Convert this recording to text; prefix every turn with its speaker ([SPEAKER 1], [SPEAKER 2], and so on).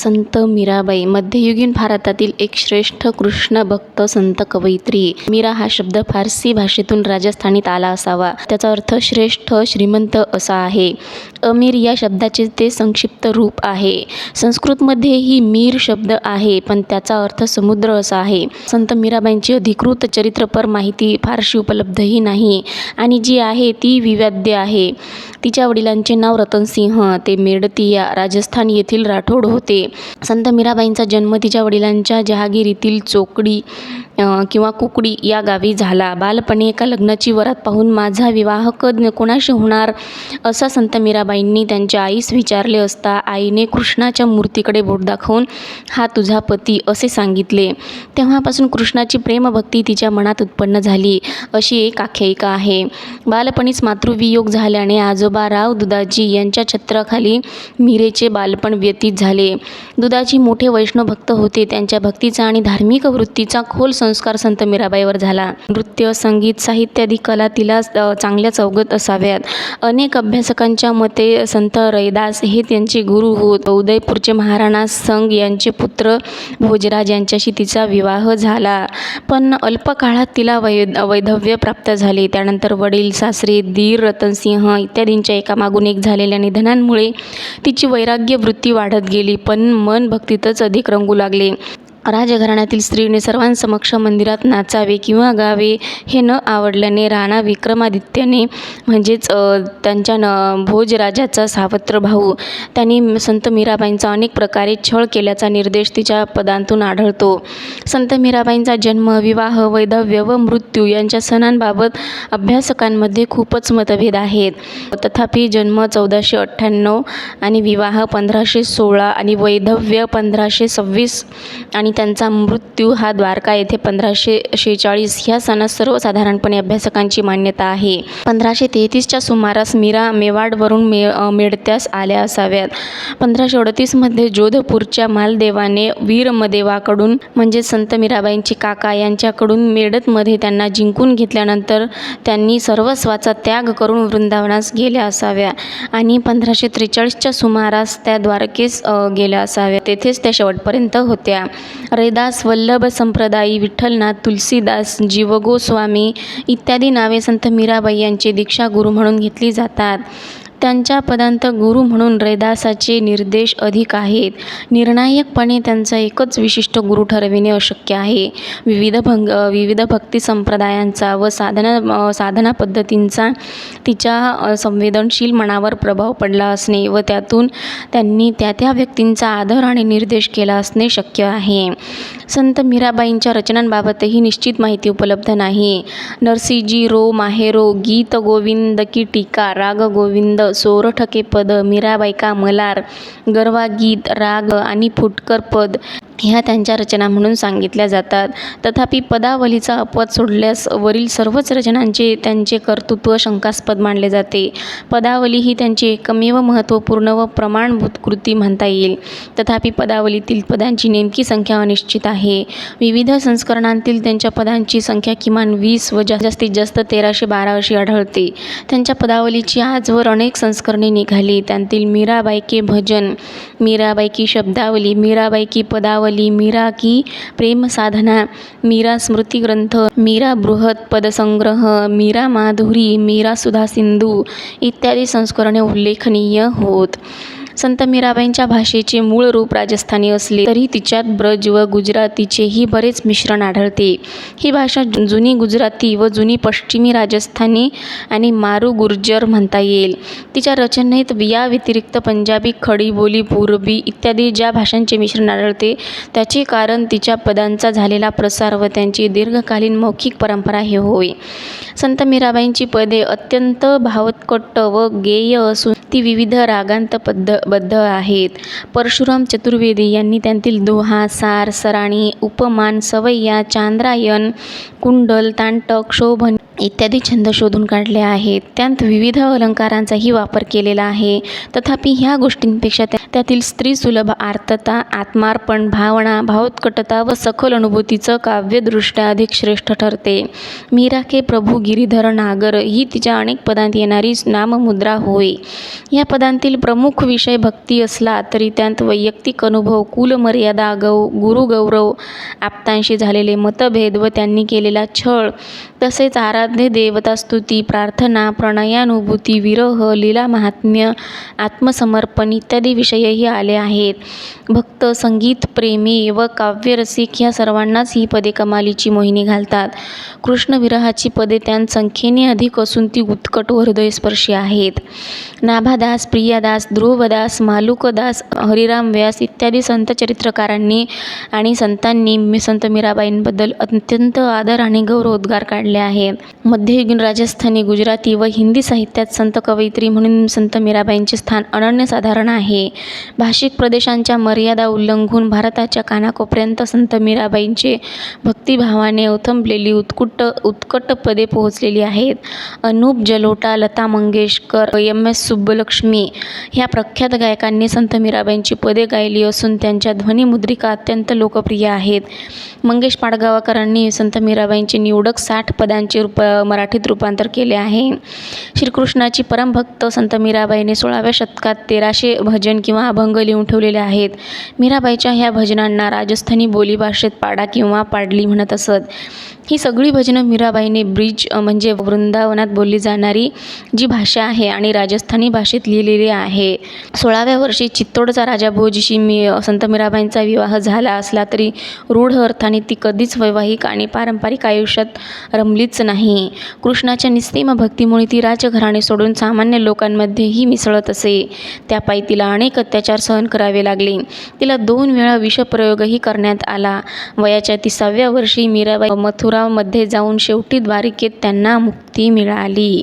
[SPEAKER 1] संत मीराबाई मध्ययुगीन भारतातील एक श्रेष्ठ कृष्ण भक्त संत कवयित्री. मीरा हा शब्द फारसी भाषेतून राजस्थानीत आला असावा. त्याचा अर्थ श्रेष्ठ श्रीमंत असा आहे. अमीर या शब्दाचे ते संक्षिप्त रूप आहे. संस्कृतमध्येही मीर शब्द आहे पण त्याचा अर्थ समुद्र असा आहे. संत मीराबाईंची अधिकृत चरित्रपर माहिती फारशी उपलब्धही नाही आणि जी आहे ती विवाद्य आहे. तिच्या वडिलांचे नाव रतनसिंह ते मेडतिया राजस्थान येथील राठोड होते. संत मीराबाईंचा जन्म तिच्या वडिलांच्या जहागिरीतील चोकडी किंवा कुकडी या गावी झाला. बालपणी एका लग्नाची वरात पाहून माझा विवाह कद कोणाशी होणार असा संत मीराबाईंनी त्यांच्या आईस विचारले असता आईने कृष्णाच्या मूर्तीकडे बोट दाखवून हा तुझा पती असे सांगितले. तेव्हापासून कृष्णाची प्रेमभक्ती तिच्या मनात उत्पन्न झाली. अशी एक आख्यायिका आहे. बालपणीच मातृवियोग झाल्याने आजोबा राव दुधाजी यांच्या छत्राखाली मीरेचे बालपण व्यतीत झाले. दुदाजी मोठे वैष्णव भक्त होते. त्यांच्या भक्तीचा आणि धार्मिक वृत्तीचा खोल सं संस्कार संत मीराबाईवर झाला. नृत्य संगीत साहित्यादी कला तिला चांगल्या चौगत असाव्यात. अनेक अभ्यासकांच्या मते संत रैदास हे त्यांचे गुरु होत. उदयपूरचे महाराणा संघ यांचे पुत्र भोजराज यांच्याशी तिचा विवाह झाला. पण अल्प काळात तिला वै वैधव्य प्राप्त झाले. त्यानंतर वडील सासरे धीर रतनसिंह इत्यादींच्या एकामागून एक झालेल्या निधनांमुळे तिची वैराग्य वृत्ती वाढत गेली. पण मन भक्तीतच अधिक रंगू लागले. राजघराण्यातील स्त्रीने सर्वांसमक्ष मंदिरात नाचावे किंवा गावे हे न आवडल्याने राणा विक्रमादित्याने म्हणजेच त्यांच्या न भोजराजाचा सावत्र भाऊ त्यांनी संत मीराबाईंचा अनेक प्रकारे छळ केल्याचा निर्देश तिच्या पदांतून आढळतो. संत मीराबाईंचा जन्म विवाह वैधव्य व मृत्यू यांच्या सणांबाबत अभ्यासकांमध्ये खूपच मतभेद आहेत. तथापि जन्म चौदाशे अठ्ठ्याण्णव आणि विवाह पंधराशे सोळा आणि वैधव्य पंधराशे सव्वीस आणि त्यांचा मृत्यू हा द्वारका येथे पंधराशे शेहेचाळीस ह्या सणात सर्वसाधारणपणे अभ्यासकांची मान्यता आहे. पंधराशे तेहतीसच्या सुमारास मीरा मेवाडवरून मे मेडत्यास आल्या असाव्यात. पंधराशे अडतीसमध्ये जोधपूरच्या मालदेवाने वीरमदेवाकडून म्हणजे संत मीराबाईंची काका यांच्याकडून मेडतमध्ये त्यांना जिंकून घेतल्यानंतर त्यांनी सर्वस्वाचा त्याग करून वृंदावनास गेल्या असाव्या आणि पंधराशे त्रेचाळीसच्या सुमारास त्या द्वारकेस गेल्या असाव्या. तेथेच त्या शेवटपर्यंत होत्या. रैदास वल्लभ संप्रदायी विठ्ठलनाथ तुलसीदास जीवगोस्वामी इत्यादी नावे संत मीराबाई यांचे दीक्षागुरु म्हणून घेतली जातात. त्यांच्या पदांत गुरु म्हणून रैदासाचे निर्देश अधिक आहेत. निर्णायकपणे त्यांचा एकच विशिष्ट गुरु ठरविणे अशक्य आहे. विविध भंग विविध भक्ती संप्रदायांचा व साधना साधना पद्धतींचा तिच्या संवेदनशील मनावर प्रभाव पडला असणे व त्यातून त्यांनी त्या त्या व्यक्तींचा आदर आणि निर्देश केला असणे शक्य आहे. संत मीराबाईंच्या रचनांबाबतही निश्चित माहिती उपलब्ध नाही. नरसिंहजी रो माहेरो गीत गोविंद की टीका राग गोविंद सोरठके पद मीराबाई का मलार गरवा गीत राग आणि फुटकर पद. ह्या त्यांच्या रचना म्हणून सांगितल्या जातात. तथापि पदावलीचा अपवाद सोडल्यास वरील सर्वच रचनांचे त्यांचे कर्तृत्व शंकास्पद मानले जाते. पदावली ही त्यांची एकमेव महत्त्वपूर्ण व प्रमाणभूत कृती म्हणता येईल. तथापि पदावलीतील पदांची नेमकी संख्या अनिश्चित आहे. विविध संस्करणांतील त्यांच्या पदांची संख्या किमान वीस व जा जास्तीत जास्त तेराशे बारा अशी आढळते. त्यांच्या पदावलीची आजवर अनेक संस्करणे निघाली. त्यांतील मीराबाई के भजन मीराबाई की शब्दावली मीराबाई की पदावली मीरा की प्रेम साधना मीरा स्मृतिग्रंथ मीरा बृहत पदसंग्रह मीरा माधुरी मीरा सुधा सिंधू इत्यादी संस्करणे उल्लेखनीय होत. संत मीराबाईंच्या भाषेचे मूळ रूप राजस्थानी असले तरी तिच्यात ब्रज व गुजरातीचेही बरेच मिश्रण आढळते. ही भाषा जुनी गुजराती व जुनी पश्चिमी राजस्थानी आणि मारू गुर्जर म्हणता येईल. तिच्या रचनेत या व्यतिरिक्त पंजाबी खडी बोली पूर्वी इत्यादी ज्या भाषांचे मिश्रण आढळते त्याचे कारण तिच्या पदांचा झालेला प्रसार व त्यांची दीर्घकालीन मौखिक परंपरा हे होय. संत मीराबाईंची पदे अत्यंत भावकट्ट व गेय असून ती विविध रागांत पद्ध बद्ध आहेत. परशुराम चतुर्वेदी यांनी त्यांतील दोहा सार सराणी उपमान सवय्या चांद्रायण कुंडल तांटक शोभन इत्यादी छंद शोधून काढले आहेत. त्यात विविध अलंकारांचाही वापर केलेला आहे. तथापि ह्या गोष्टींपेक्षा त्या त्यातील स्त्रीसुलभ आर्तता आत्मार्पण भावना भावोत्कटता व सखोल अनुभूतीचं काव्यदृष्ट्या अधिक श्रेष्ठ ठरते. मीरा के प्रभू गिरीधर नागर ही तिच्या अनेक पदांत येणारी नाममुद्रा होय. या पदांतील प्रमुख विषय भक्ती असला तरी त्यात वैयक्तिक अनुभव कुलमर्यादा गौ गुरुगौरव आप्तांशी झालेले मतभेद व त्यांनी केलेला छळ तसेच आराध्य देवतास्तुती प्रार्थना प्रणयानुभूती विरह लीला महात्म्य आत्मसमर्पण इत्यादी विषयही आले आहेत. भक्त संगीत प्रेमी व काव्यरसिक ह्या सर्वांनाच ही पदे कमालीची मोहिनी घालतात. कृष्णविरहाची पदे त्यांत संख्येने अधिक असून ती उत्कट व हृदयस्पर्शी आहेत. नाभादास प्रियादास ध्रुवदास मालुकदास हरिराम व्यास इत्यादी संत चरित्रकारांनी आणि संतांनी मी संत मीराबाईंबद्दल अत्यंत आदर आणि गौरवोद्गार काढले आहेत. मध्ययुगीन राजस्थानी गुजराती व हिंदी साहित्यात संत कवयित्री म्हणून संत मीराबाईंचे स्थान अनन्यसाधारण आहे. भाषिक प्रदेशांच्या मर्यादा उल्लंघून भारताच्या कानाकोपर्यंत संत मीराबाईंचे भक्तिभावाने ओथंबलेली उत्कुट उत्कट पदे पोहोचलेली आहेत. अनूप जलोटा लता मंगेशकर एम एस सुब्बलक्ष्मी ह्या प्रख्यात गायकांनी संत मीराबाईंची पदे गायली असून त्यांच्या ध्वनिमुद्रिका अत्यंत लोकप्रिय आहेत. मंगेश पाडगावकरांनी संत मीराबाईंचे निवडक साठ पदांचे रूप मराठीत रूपांतर केले आहे. श्रीकृष्णाची परमभक्त संत मीराबाईने सोळाव्या शतकात तेराशे भजन किंवा अभंग लिहून ठेवलेले आहेत. मीराबाईच्या ह्या भजनांना राजस्थानी बोलीभाषेत पाडा किंवा पाडली म्हणत असत. ही सगळी भजनं मीराबाईने ब्रिज म्हणजे वृंदावनात बोलली जाणारी जी भाषा आहे आणि राजस्थानी भाषेत लिहिलेली आहे. सोळाव्या वर्षी चित्तोडचा राजा भोजशी मी संत मीराबाईंचा विवाह झाला असला तरी रूढ अर्थाने ती कधीच वैवाहिक आणि पारंपरिक आयुष्यात रमलीच नाही. कृष्णाच्या निस्तीम भक्तीमुळे ती राजघराणे सोडून सामान्य लोकांमध्येही मिसळत असे. त्यापायी तिला अनेक अत्याचार सहन करावे लागले. तिला दोन वेळा विषप्रयोगही करण्यात आला. वयाच्या तिसाव्या वर्षी मीराबाई मथुरामध्ये जाऊन शेवटी द्वारिकेत त्यांना मुक्ती मिळाली.